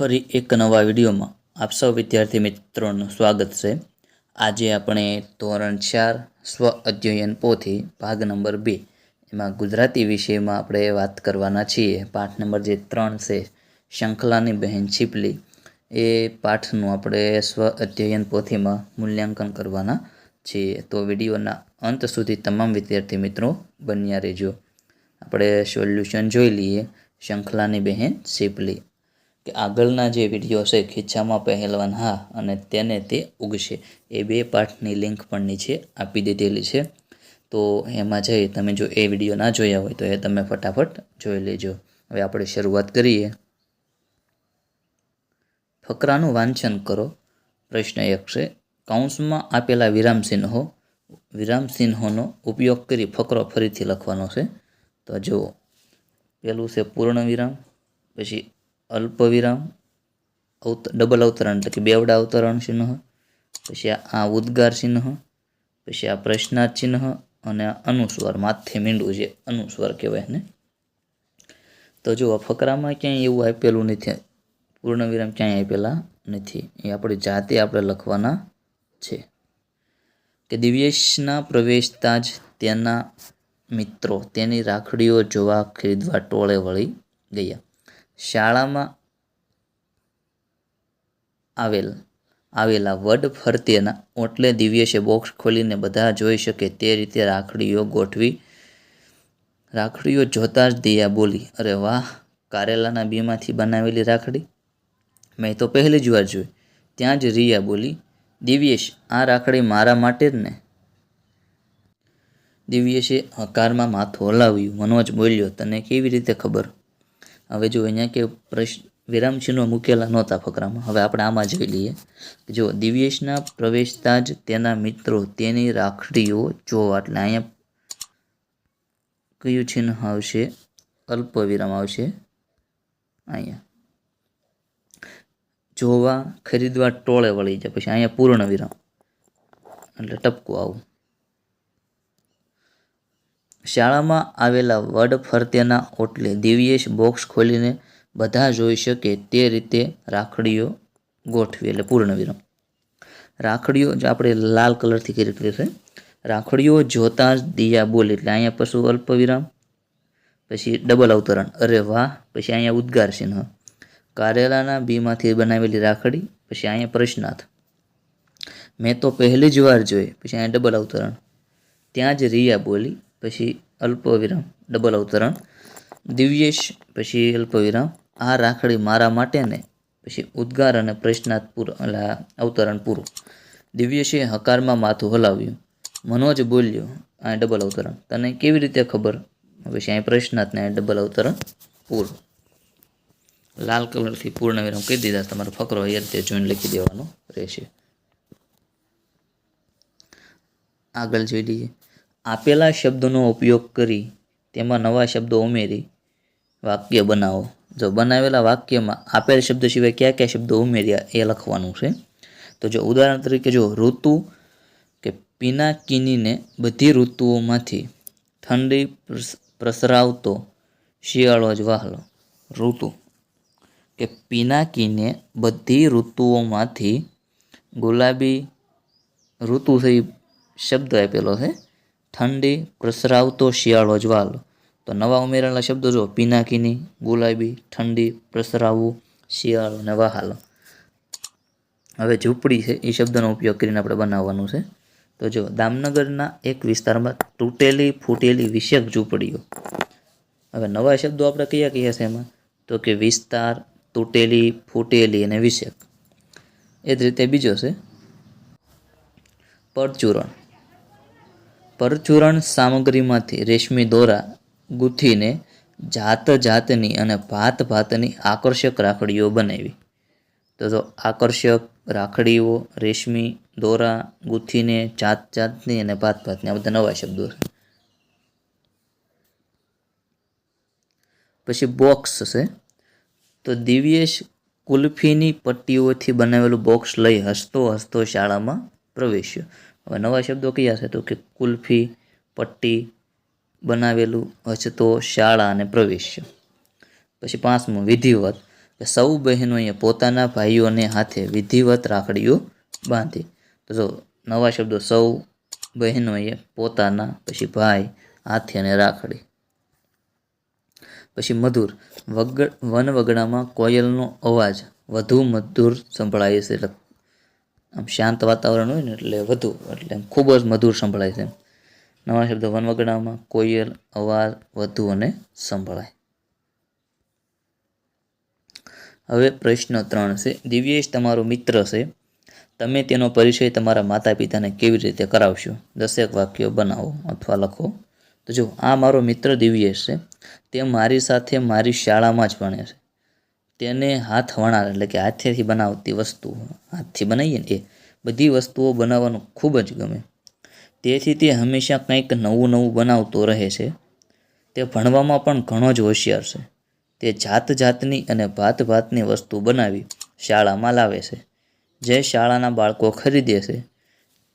ફરી એક નવા વિડીયોમાં આપ સૌ વિદ્યાર્થી મિત્રોનું સ્વાગત છે. આજે આપણે ધોરણ ચાર સ્વ અધ્યયન પોથી ભાગ નંબર બે એમાં ગુજરાતી વિષયમાં આપણે વાત કરવાના છીએ. પાઠ નંબર જે ત્રણ છે, શંખલાની બહેન છીપલી, એ પાઠનું આપણે સ્વ અધ્યયન પોથીમાં મૂલ્યાંકન કરવાના છીએ. તો વિડીયોના અંત સુધી તમામ વિદ્યાર્થી મિત્રો બન્યા રહેજો. આપણે સોલ્યુશન જોઈ લઈએ. શંખલાની બહેન છીપલી. કે આગળના જે વીડિયો છે ખીચામાં પહેલવાન હા અને તેને તે ઉગશે. એ બે પાઠની લિંક પણ નીચે આપી દીધેલી છે. તો એમાં જઈ તમે જો એ વીડિયો ના જોયા હોય તો એ તમે ફટાફટ જોઈ લેજો. હવે આપણે શરૂઆત કરીએ. ફકરાનું વાંચન કરો. પ્રશ્ન એક છે, કૌંસમાં આપેલા વિરામ ચિહ્નો, વિરામ ચિહ્નોનો ઉપયોગ કરી ફકરો ફરીથી લખવાનો છે. તો જુઓ. પહેલું છે પૂર્ણ વિરામ, પછી અલ્પ વિરામ અવત ડબલ અવતરણ એટલે કે બેવડા અવતરણ ચિહ્ન, પછી આ- ઉદ્ગાર ચિહ્ન, પછી આ પ્રશ્નાર્થ ચિહ્ન અને આ અનુસ્વાર, માથે મીંડું જે અનુસ્વાર કહેવાય ને તો જો આ ફકરામાં ક્યાંય એવું આપેલું નથી. પૂર્ણ વિરામ ક્યાંય આપેલા નથી. એ આપણી જાતે આપણે લખવાના છે. કે દિવ્યેશના પ્રવેશતા જ તેના મિત્રો, તેની રાખડીઓ જોવા ખરીદવા ટોળે વળી ગયા. શાળામાં આવેલ, આવેલા વડ ફરતેના ઓટલે દિવ્યેશે બોક્સ ખોલીને બધા જોઈ શકે તે રીતે રાખડીઓ ગોઠવી, રાખડીઓ જોતા જ દિયા બોલી, અરે વાહ, કારેલાના બીમાંથી બનાવેલી રાખડી? મેં તો પહેલી જ વાર જોઈ. ત્યાં જ રિયા બોલી, દિવ્યેશ, આ રાખડી મારા માટે જ ને? દિવ્યેશે હકારમાં માથું હલાવ્યું, મનોજ બોલ્યો, તને કેવી રીતે ખબર? હવે જો અહીંયા કે પ્રશ્ન વિરામચિહ્નો મૂકેલા નહોતા ફકરામાં. હવે આપણે આમાં જોઈ લઈએ. જો દિવ્યેશના પ્રવેશતા જ તેના મિત્રો તેની રાખડીઓ જોવા એટલે અહીંયા કયું ચિહ્ન આવશે? અલ્પ વિરામ આવશે. અહીંયા. જોવા ખરીદવા ટોળે વળી જાય. પછી અહીંયા પૂર્ણ વિરામ. એટલે ટપકું આવું. શાળામાં આવેલા વડ ફરતેના ઓટલે દિવ્યેશ બોક્સ ખોલીને બધા જોઈ શકે તે રીતે રાખડીઓ ગોઠવી એટલે પૂર્ણ વિરામ. રાખડીઓ જે આપણે લાલ કલરથી કરી છે રાખડીઓ જોતાં જ દિયા બોલી એટલે અહીંયા પશુ અલ્પ વિરામ, પછી ડબલ અવતરણ. અરે વાહ! પછી અહીંયા ઉદ્ગાર ચિહ્ન કારેલાના બીમાંથી બનાવેલી રાખડી, પછી અહીંયા પ્રશ્નાર્થ. મેં તો પહેલી જ વાર જોઈ, પછી અહીંયા ડબલ અવતરણ. ત્યાં જ રિયા બોલી પછી અલ્પ વિરામ ડબલ અવતરણ. દિવ્યેશ, પછી અલ્પ વિરામ આ રાખડી મારા માટે ને પછી ઉદ્ગાર અને પ્રશ્નાર્થ પૂરો એટલે અવતરણ પૂરું. દિવ્યેશે હકારમાં માથું હલાવ્યું. મનોજ બોલ્યો, આ ડબલ અવતરણ. તને કેવી રીતે ખબર? પછી અહીં પ્રશ્નાર્થ ને ડબલ અવતરણ પૂરું. લાલ કલરથી પૂર્ણ વિરામ કહી દીધા. તમારો ફકરો એ રીતે જોઈને લખી દેવાનો રહેશે. આગળ જોઈ લઈએ. આપેલા શબ્દોનો ઉપયોગ કરી તેમાં નવા શબ્દો ઉમેરી વાક્ય બનાવો. જો બનાવેલા વાક્યમાં આપેલ શબ્દ સિવાય કયા કયા શબ્દો ઉમેર્યા એ લખવાનું છે. તો જો ઉદાહરણ તરીકે જો ઋતુ કે પિનાકિનીને બધી ઋતુઓમાંથી ઠંડી પ્રસરાવતો શિયાળો જ વહાલો. ઋતુ કે પિનાકીને બધી ઋતુઓમાંથી ગુલાબી ઋતુ થઈ શબ્દ આપેલો છે. ઠંડી પ્રસરાવતો શિયાળો જ્વાલ તો નવા ઉમેરાયેલા શબ્દો જો પિનાકીની ગુલાબી ઠંડી પ્રસરાવવું શિયાળો અને વહાલો હવે ઝૂંપડી છે. એ શબ્દનો ઉપયોગ કરીને આપણે બનાવવાનું છે. તો જો દામનગરના એક વિસ્તારમાં તૂટેલી ફૂટેલી વિષયક ઝૂંપડીઓ. હવે નવા શબ્દો આપણે કયા કયા છે એમાં? તો કે વિસ્તાર, તૂટેલી, ફૂટેલી અને વિષયક. એ જ રીતે બીજો છે. પરચૂરણ પરચૂરણ સામગ્રીમાંથી રેશમી દોરા ગૂંથીને જાત જાતની અને ભાત ભાતની આકર્ષક રાખડીઓ બનાવી. તો જો આકર્ષક રાખડીઓ, રેશમી દોરા ગૂંથીને જાત જાતની અને ભાત ભાતની આ બધા નવા શબ્દો છે. પછી બોક્સ છે. તો દિવ્યેશ કુલ્ફીની પટ્ટીઓથી બનાવેલું બોક્સ લઈ હસતો હસતો શાળામાં પ્રવેશ્યો. હવે નવા શબ્દો કયા છે? તો કે કુલ્ફી, પટ્ટી બનાવેલું હચતો શાળા અને પ્રવેશ. પછી પાંચમું, વિધિવત. કે સૌ બહેનોએ પોતાના ભાઈઓને હાથે વિધિવત રાખડીઓ બાંધી. તો જો નવા શબ્દો, સૌ બહેનોએ પોતાના, પછી ભાઈ હાથે અને રાખડી. પછી મધુર. વગ વન વગડામાં કોયલનો અવાજ વધુ મધુર સંભળાય છે. એટલે આમ શાંત વાતાવરણ હોય ને એટલે વધુ, એટલે ખૂબ જ મધુર સંભળાય છે નવા શબ્દ વન વગડામાં કોયલ, અવાજ વધુ અને સંભળાય. હવે પ્રશ્ન ત્રણ છે. દિવ્યેશ તમારો મિત્ર છે. તમે તેનો પરિચય તમારા માતા પિતાને કેવી રીતે કરાવશો? દસેક વાક્યો બનાવો અથવા લખો. તો જો, આ મારો મિત્ર દિવ્યેશ છે. તે મારી સાથે મારી શાળામાં જ ભણે છે. તેને હાથ વણાર એટલે કે હાથેથી બનાવતી વસ્તુઓ હાથથી બનાવીએ ને એ. બધી વસ્તુઓ બનાવવાનું ખૂબ જ ગમે. તેથી તે હંમેશા કંઈક નવું નવું બનાવતો રહે છે. તે ભણવામાં પણ ઘણો જ હોશિયાર છે. તે જાત જાતની અને ભાત ભાતની વસ્તુ બનાવી શાળામાં લાવે છે. જે શાળાના બાળકો ખરીદે છે,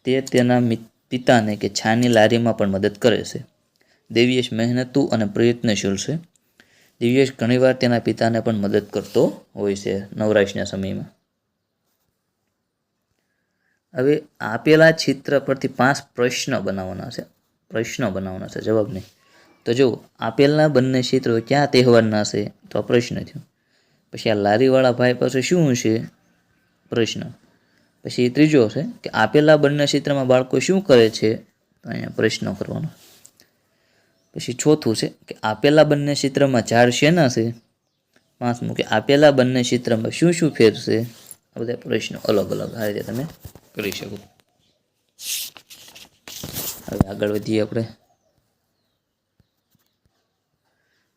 તે તેના પિતાને કે છાની લારીમાં પણ મદદ કરે છે. દિવ્યેશ મહેનતુ અને પ્રયત્નશીલ છે. દિવ્યેશ ઘણીવાર તેના પિતાને પણ મદદ કરતો હોય છે નવરાશના સમયમાં. હવે આપેલા ચિત્ર પરથી પાંચ પ્રશ્ન બનાવવાના છે. પ્રશ્નો બનાવવાના છે, જવાબ નહીં. તો જો આપેલના બંને ચિત્રો ક્યાં તહેવારના છે, તો આ પ્રશ્ન થયો. પછી આ લારીવાળા ભાઈ પાસે શું છે? પ્રશ્ન. પછી ત્રીજો છે કે આપેલા બંને ચિત્રમાં બાળકો શું કરે છે? તો અહીંયા પ્રશ્નો કરવાનો. પછી ચોથું છે કે આપેલા બંને ચિત્રમાં ઝાડ શેના છે? પાંચમું કે આપેલા બંને ચિત્રમાં શું શું ફેરશે આ બધા પ્રશ્નો અલગ અલગ આ રીતે તમે કરી શકો. હવે આગળ વધીએ આપણે.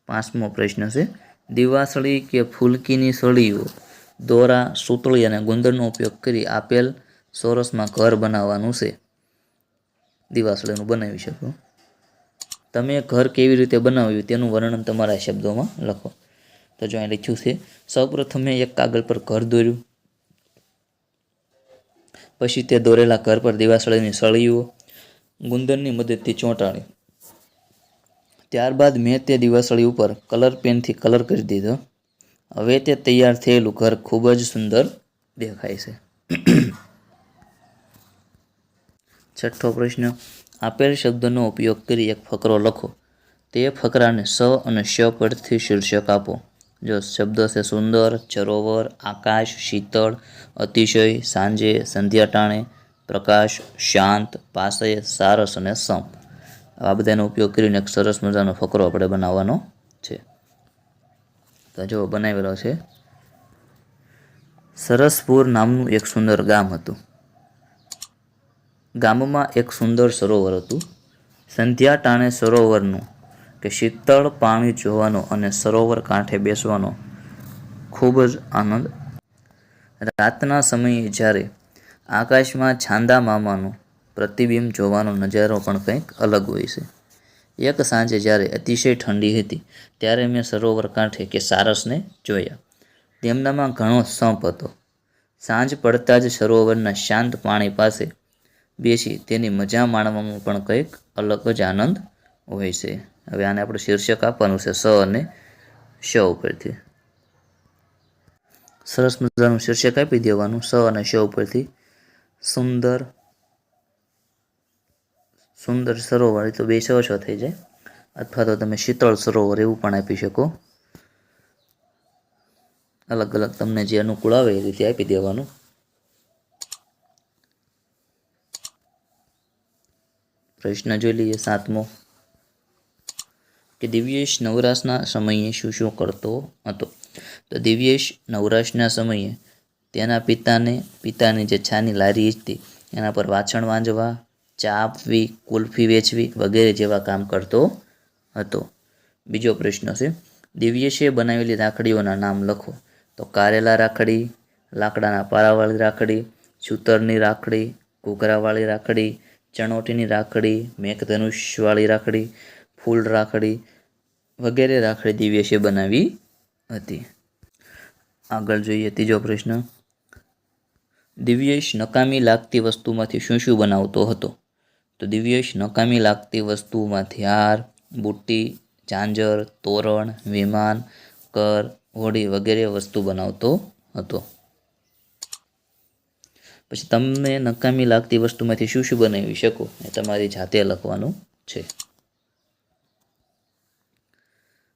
પાંચમો પ્રશ્ન છે, દિવાસળી કે ફૂલકીની સળીઓ? દોરા, સૂતળી અને ગુંદરનો ઉપયોગ કરી આપેલ સોરસમાં ઘર બનાવવાનું છે. દિવાસળીનું બનાવી શકો. તમે ઘર કેવી રીતે બનાવ્યું તેનું વર્ણન તમારા શબ્દોમાં લખો. તો જો અહીં લખ્યું છે, સૌપ્રથમ મેં એક કાગળ પર ઘર દોર્યું, પછી તે દોરેલા ઘર પર દિવાસળીની સળીઓ ગુંદરની મદદથી ચોંટાડી. ત્યારબાદ મેં તે દિવાસળી ઉપર કલર પેનથી કલર કરી દીધો. હવે તે તૈયાર થયેલું ઘર ખૂબ જ સુંદર દેખાય છે. છઠ્ઠો પ્રશ્ન આપેલ શબ્દનો ઉપયોગ કરી એક ફકરો લખો. તે ફકરાને સ અને શ પરથી શીર્ષક આપો. જો શબ્દ છે સુંદર, ચરોવર, આકાશ, શીતળ, અતિશય, સાંજે, સંધ્યા ટાણે, પ્રકાશ, શાંત પાસે સારસ અને સમ. આ બધાનો ઉપયોગ કરીને એક સરસ મજાનો ફકરો આપણે બનાવવાનો છે. તો જો બનાવેલો છે. સરસપુર નામનું એક સુંદર ગામ હતું. ગામમાં એક સુંદર સરોવર હતું. સંધ્યા ટાણે સરોવરનું કે શીતળ પાણી જોવાનો અને સરોવર કાંઠે બેસવાનો ખૂબ જ આનંદ. રાતના સમયે જ્યારે આકાશમાં છાંદા મામાનું પ્રતિબિંબ જોવાનો નજારો પણ કંઈક અલગ હોય છે. એક સાંજે જ્યારે અતિશય ઠંડી હતી, ત્યારે મેં સરોવર કાંઠે કે સારસને જોયા. તેમનામાં ઘણો સંપ હતો. સાંજ પડતા જ સરોવરના શાંત પાણી પાસે બેસી તેની મજા માણવામાં પણ કંઈક અલગ જ આનંદ હોય છે. હવે આને આપણે શીર્ષક આપવાનું છે સ અને શ ઉપરથી. સરસ મજાનું શીર્ષક આપી દેવાનું, સ અને શ ઉપરથી. સુંદર સુંદર સરોવર તો બે સ સ થઈ જાય. અથવા તો તમે શીતળ સરોવર એવું પણ આપી શકો. અલગ અલગ તમને જે અનુકૂળ આવે એ રીતે આપી દેવાનું. પ્રશ્ન જોઈ લઈએ સાતમો. કે દિવ્યેશ નવરાશના સમયે શું શું કરતો હતો? તો દિવ્યેશ નવરાશના સમયે તેના પિતાને, પિતાની જે છાની લારી હતી, એના પર વાછણ વાંજવા ચા આપવી, કુલ્ફી વેચવી વગેરે જેવા કામ કરતો હતો. બીજો પ્રશ્ન છે, દિવ્યેશે બનાવેલી રાખડીઓના નામ લખો. તો કારેલા રાખડી, લાકડાના પારાવાળી રાખડી, સૂતરની રાખડી, ઘૂઘરાવાળી રાખડી ચણોટીની રાખડી, મેઘધનુષવાળી રાખડી, ફૂલ રાખડી વગેરે રાખડી દિવ્યશે બનાવી હતી. આગળ જોઈએ ત્રીજો પ્રશ્ન. દિવ્યેશ નકામી લાગતી વસ્તુમાંથી શું શું બનાવતો હતો? તો દિવ્યેશ નકામી લાગતી વસ્તુમાંથી હાર, બુટ્ટી ચાંજર તોરણ, વિમાન, કર, હોડી વગેરે વસ્તુ બનાવતો હતો. પછી તમને નકામી લાગતી વસ્તુમાંથી શું શું બનાવી શકો એ તમારી જાતે લખવાનું છે.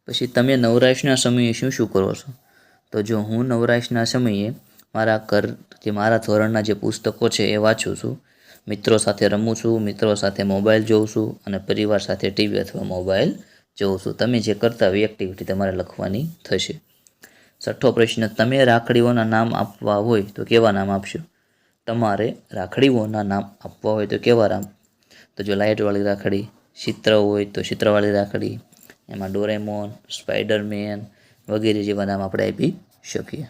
પછી તમે નવરાશના સમયે શું શું કરો છો? તો જો હું નવરાશના સમયે મારા ઘર જે મારા ધોરણના જે પુસ્તકો છે એ વાંચું છું, મિત્રો સાથે રમું છું, મિત્રો સાથે મોબાઈલ જોઉં છું અને પરિવાર સાથે ટીવી અથવા મોબાઈલ જોઉં છું. તમે જે કરતા હોય એક્ટિવિટી તમારે લખવાની થશે. છઠ્ઠો પ્રશ્ન, તમે રાખડીઓના નામ આપવા હોય તો કેવા નામ આપશો? તમારે રાખડીઓના નામ આપવા હોય તો કેવા નામ તો જો લાઇટવાળી રાખડી, ચિત્ર હોય તો ચિત્રવાળી રાખડી, એમાં ડોરેમોન સ્પાઈડરમેન વગેરે જેવા નામ આપણે આપી શકીએ.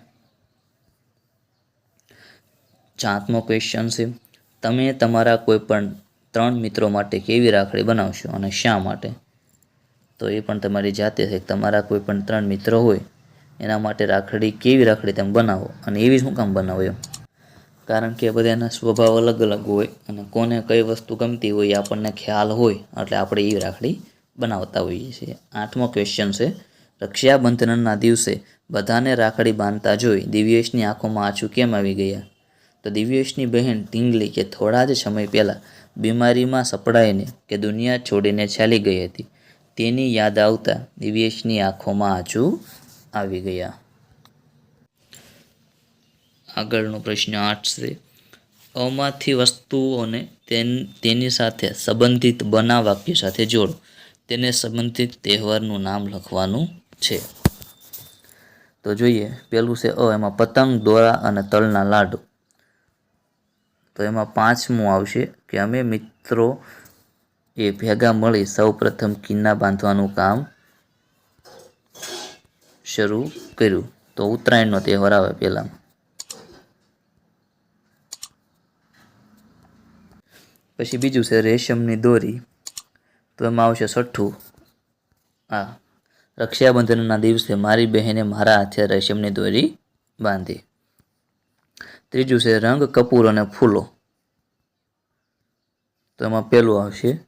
સાતમો ક્વેશ્ચન છે, તમે તમારા કોઈ પણ ત્રણ મિત્રો માટે કેવી રાખડી બનાવશો અને શા માટે? તો એ પણ તમારી જાતે છે, તમારા કોઈ પણ ત્રણ મિત્રો હોય, એના માટે રાખડી, કેવી રાખડી તમે બનાવો અને એવી શું કામ બનાવો કારણ કે બધાના સ્વભાવ અલગ અલગ હોય અને કોને કઈ વસ્તુ ગમતી હોય આપણને ખ્યાલ હોય, એટલે આપણે એ રાખડી બનાવતા હોઈએ છીએ. આઠમો ક્વેશ્ચન છે, રક્ષાબંધનના દિવસે બધાને રાખડી બાંધતા જોઈ દિવ્યેશની આંખોમાં આછું કેમ આવી ગયા? તો દિવ્યેશની બહેન ટીંગલી કે થોડા જ સમય પહેલાં બીમારીમાં સપડાઈને કે દુનિયા છોડીને ચાલી ગઈ હતી. તેની યાદ આવતા દિવ્યેશની આંખોમાં આંસુ આવી ગયા. આગળનો પ્રશ્ન આઠ છે. અમાંથી વસ્તુઓને તેન સાથે સંબંધિત બના વાક્ય સાથે જોડો. તેને સંબંધિત તહેવારનું નામ લખવાનું છે. તો જોઈએ, પેલું છે અ, એમાં પતંગ, દોરા અને તલના લાડુ. તો એમાં પાંચમું આવશે કે, અમે મિત્રો એ ભેગા મળી સૌ પ્રથમ કિન્ના બાંધવાનું કામ શરૂ કર્યું. તો ઉત્તરાયણનો તહેવાર આવે પહેલામાં પછી બીજું છે રેશમની દોરી. તો એમાં આવશે છઠ્ઠું. હા. રક્ષાબંધનના દિવસે મારી બહેને મારા હાથે રેશમની દોરી બાંધી. ત્રીજું છે રંગ, કપૂર અને ફૂલો. તો એમાં પહેલું આવશે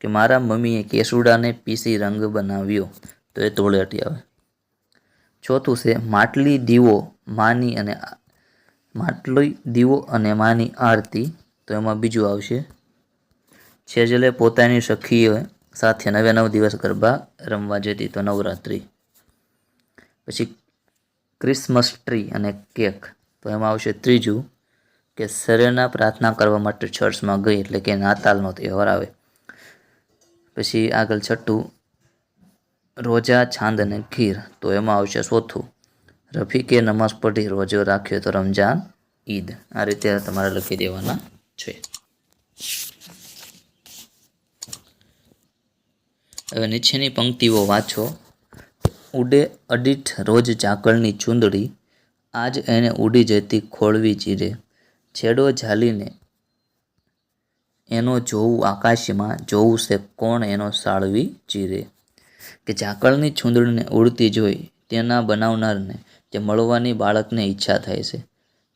કે મારા મમ્મીએ કેસુડાને પીસી રંગ બનાવ્યો. તો એ ધોળેટી આવે. ચોથું છે માટલી દીવો માની અને માટલી દીવો અને માની આરતી. તો એમાં બીજું આવશે. છેજલે પોતાની સખીઓ સાથે નવે નવ દિવસ ગરબા રમવા જતી તો નવરાત્રિ. પછી ક્રિસમસ ટ્રી અને કેક. તો એમાં આવશે ત્રીજું કે શરીરના પ્રાર્થના કરવા માટે ચર્ચમાં ગઈ એટલે કે નાતાલનો તહેવાર આવે. પછી આગળ છઠ્ઠું, રોજા, છાંદ અને ખીર. તો એમાં આવશે ચોથું, રફીકે નમાઝ પઢી રોજો રાખ્યો તો રમજાન ઈદ. આ રીતે તમારે લખી દેવાના. છે. હવે નીચેની પંક્તિઓ વાંચો. ઉડે અડીઠ રોજ ઝાકળની ચૂંદડી, આજ એને ઉડી જતી ખોળવી ચીરે. છેડો ઝાલીને એનો જોવું આકાશમાં જોવું છે કોણ એનો સાળવી ચીરે. કે ઝાકળની ચૂંદડીને ઉડતી જોઈ, તેના બનાવનારને જે મળવાની બાળકને ઈચ્છા થાય છે.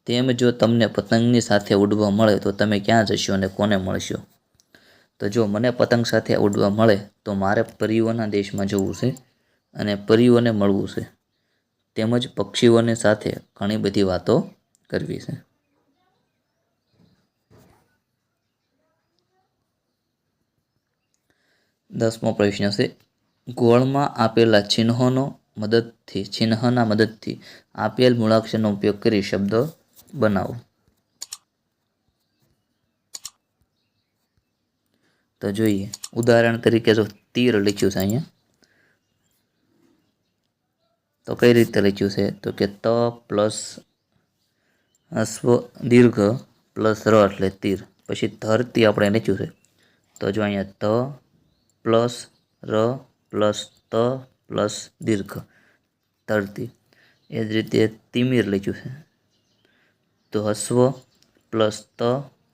તેમ જો તમને પતંગની સાથે ઉડવા મળે, તો તમે ક્યાં જશો અને કોને મળશો? તો જો મને પતંગ સાથે ઉડવા મળે, તો મારે પરીઓના દેશમાં જવું છે અને પરીઓને મળવું છે. તેમજ પક્ષીઓને સાથે ઘણી બધી વાતો કરવી છે. દસમો પ્રશ્ન છે, ગોળમાં આપેલા ચિહ્નોનો મદદથી, ચિહ્નના મદદથી આપેલ મૂળાક્ષરનો ઉપયોગ કરી શબ્દ બનાવો તો જોઈએ ઉદાહરણ તરીકે જો તીર લખ્યું છે અહીંયા તો કઈ રીતે લખ્યું છે તો કે ત પ્લસ અશ્વ દીર્ઘ પ્લસ ર એટલે તીર પછી ધરતી આપણે લખ્યું છે તો જો અહીંયા ત પ્લસ ર પ્લસ ત પ્લસ દીર્ઘ ધરતી એ જ રીતે તિમિર લખ્યું છે તો હસ્વ પ્લસ ત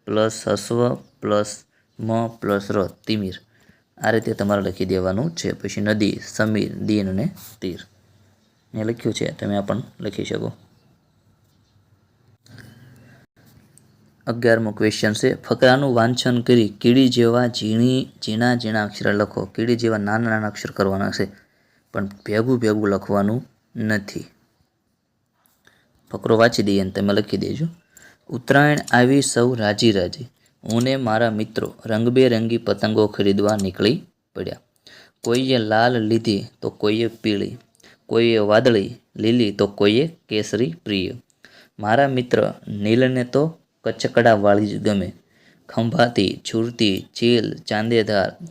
પ્લસ હસ્વ પ્લસ મ પ્લસ ર, તિમિર. આ રીતે તમારે લખી દેવાનું છે. પછી નદી, સમીર, દીન અને તીર. એ લખ્યું છે. તમે આ પણ લખી શકો. અગિયારમો ક્વેશ્ચન છે. ફકરાનું વાંચન કરી કીડી જેવા ઝીણી, ઝીણા ઝીણા અક્ષર લખો. કીડી જેવા નાના નાના અક્ષર કરવાના છે. પણ ભેગું ભેગું લખવાનું નથી. ફકરો વાંચી દઈએ અને તમે લખી દેજો. ઉત્તરાયણ આવી સૌ રાજી રાજી. હું ને મારા મિત્રો રંગબેરંગી પતંગો ખરીદવા નીકળી પડ્યા. કોઈએ લાલ લીધી તો કોઈએ પીળી. કોઈએ વાદળી લીલી તો કોઈએ કેસરી પ્રિય. મારા મિત્ર નીલને તો કચકડાવાળી જ ગમે. ખંભાતી, છૂરતી, ચીલ, ચાંદેદાર,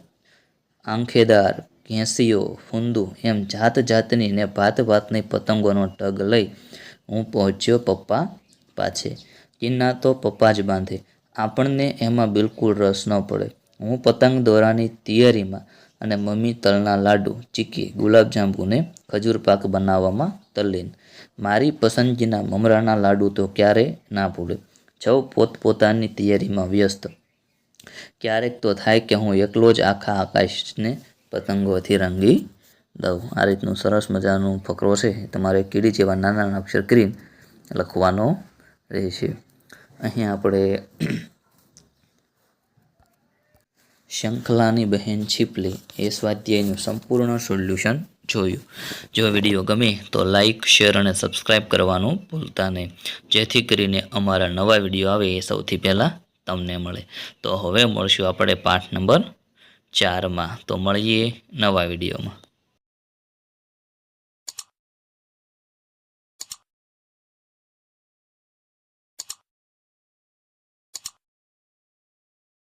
આંખેદાર, ઘેંસીઓ, ફુંદુ એમ જાત જાતની ને ભાત ભાતની પતંગોનો ટગ લઈ હું પહોંચ્યો પપ્પા પાછે કિન્ના તો પપ્પા જ બાંધે. આપણને એમાં બિલકુલ રસ ન પડે. હું પતંગ દોરાની તૈયારીમાં અને મમ્મી તલના લાડુ, ચીકી, ગુલાબજાંબુને ખજૂર પાક બનાવવામાં તલ્લીન. મારી પસંદગીના મમરાના લાડુ તો ક્યારેય ના ભૂલે. સૌ પોતપોતાની તૈયારીમાં વ્યસ્ત. ક્યારેક તો થાય કે હું એકલો જ આખા આકાશને પતંગોથી રંગી દઉં આ રીતનું સરસ મજાનું ફકરો છે. તમારે કીડી જેવા નાના અક્ષર કરીને લખવાનો રહેશે. અહીં આપણે શંખલાની બહેન છીપલી એ સ્વાધ્યાયનું સંપૂર્ણ સોલ્યુશન જોયું. જો વીડિયો ગમે તો લાઈક, શેર અને સબસ્ક્રાઈબ કરવાનું ભૂલતા નહીં. જેથી કરીને અમારા નવા વીડિયો આવે એ સૌથી પહેલાં તમને મળે. તો હવે મળશું આપણે પાઠ નંબર ચારમાં. તો મળીએ નવા વિડીયોમાં.